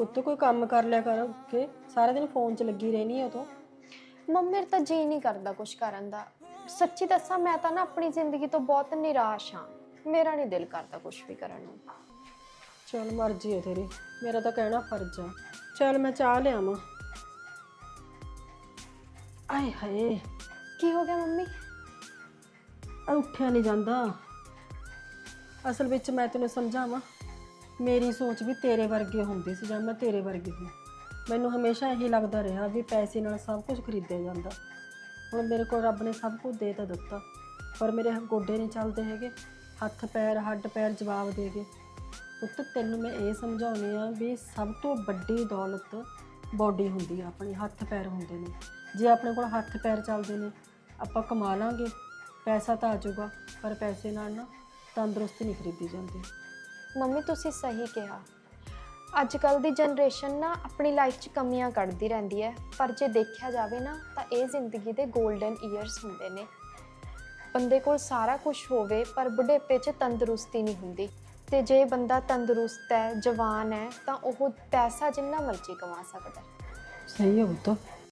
ਪੁੱਤ ਕੋਈ ਕੰਮ ਕਰ ਲਿਆ ਕਰ ਕੇ ਸਾਰਾ ਦਿਨ ਫੋਨ 'ਚ ਲੱਗੀ ਰਹਿਣੀ ਆ ਤੂੰ। ਮੰਮੀ ਮੇਰਾ ਤਾਂ ਜੀ ਨਹੀਂ ਕਰਦਾ ਕੁਝ ਕਰਨ ਦਾ। ਸੱਚੀ ਦੱਸਾਂ ਮੈਂ ਤਾਂ ਨਾ ਆਪਣੀ ਜ਼ਿੰਦਗੀ ਤੋਂ ਬਹੁਤ ਨਿਰਾਸ਼ ਹਾਂ। ਮੇਰਾ ਨਹੀਂ ਦਿਲ ਕਰਦਾ ਕੁਝ ਵੀ ਕਰਨ ਨੂੰ। ਚਲ ਮਰਜ਼ੀ ਹੈ ਤੇਰੀ। ਮੇਰਾ ਤਾਂ ਕਹਿਣਾ ਫਰਜ਼ ਆ। ਚਲ ਮੈਂ ਚਾਹ ਲਿਆਵਾਂ। ਆਏ ਹਾਏ। ਕੀ ਹੋ ਗਿਆ ਮੰਮੀ? ਆ ਉੱਠਿਆ ਨਹੀਂ ਜਾਂਦਾ। ਅਸਲ ਵਿੱਚ ਮੈਂ ਤੈਨੂੰ ਸਮਝਾਵਾਂ। ਮੇਰੀ ਸੋਚ ਵੀ ਤੇਰੇ ਵਰਗੇ ਹੁੰਦੀ ਸੀ ਜਾਂ ਮੈਂ ਤੇਰੇ ਵਰਗੀ ਸੀ। ਮੈਨੂੰ ਹਮੇਸ਼ਾ ਇਹੀ ਲੱਗਦਾ ਰਿਹਾ ਵੀ ਪੈਸੇ ਨਾਲ ਸਭ ਕੁਝ ਖਰੀਦਿਆ ਜਾਂਦਾ। ਹੁਣ ਮੇਰੇ ਕੋਲ ਰੱਬ ਨੇ ਸਭ ਕੁਝ ਦੇ ਤਾਂ ਦਿੱਤਾ, ਪਰ ਮੇਰੇ ਗੋਡੇ ਨਹੀਂ ਚੱਲਦੇ ਹੈਗੇ। ਹੱਥ ਪੈਰ, ਹੱਡ ਪੈਰ ਜਵਾਬ ਦੇ ਗਏ ਪੁੱਤ, ਤੈਨੂੰ ਮੈਂ ਇਹ ਸਮਝਾਉਣੀ ਆ ਵੀ ਸਭ ਤੋਂ ਵੱਡੀ ਦੌਲਤ ਬੋਡੀ ਹੁੰਦੀ ਆ ਆਪਣੀ, ਹੱਥ ਪੈਰ ਹੁੰਦੇ ਨੇ। ਜੇ ਆਪਣੇ ਕੋਲ ਹੱਥ ਪੈਰ ਚੱਲਦੇ ਨੇ, ਆਪਾਂ ਕਮਾ ਲਾਂਗੇ। ਪੈਸਾ ਤਾਂ ਆ ਜਾਊਗਾ, ਪਰ ਪੈਸੇ ਨਾਲ ਨਾ ਤੰਦਰੁਸਤੀ ਨਹੀਂ ਖਰੀਦੀ ਜਾਂਦੀ। ਮੰਮੀ, ਤੁਸੀਂ ਸਹੀ ਕਿਹਾ। ਅੱਜ ਕੱਲ ਦੀ ਜਨਰੇਸ਼ਨ ਨਾ ਆਪਣੀ ਲਾਈਫ 'ਚ ਕਮੀਆਂ ਕੱਢਦੀ ਰਹਿੰਦੀ ਹੈ। ਪਰ ਜੇ ਦੇਖਿਆ ਜਾਵੇ ਨਾ, ਤਾਂ ਇਹ ਜ਼ਿੰਦਗੀ ਦੇ 골ਡਨ ਇਅਰਸ ਹੁੰਦੇ ਨੇ। ਬੰਦੇ ਕੋਲ ਸਾਰਾ ਕੁਝ ਹੋਵੇ, ਪਰ ਬੁਢੇਪੇ 'ਚ ਤੰਦਰੁਸਤੀ ਨਹੀਂ ਹੁੰਦੀ। ਤੇ ਜੇ ਬੰਦਾ ਤੰਦਰੁਸਤ ਹੈ, ਜਵਾਨ ਹੈ, ਤਾਂ ਉਹ ਪੈਸਾ ਜਿੰਨਾ ਮਰਜ਼ੀ ਕਮਾ ਸਕਦਾ ਹੈ। ਸਹੀ ਹੈ ਪੁੱਤ।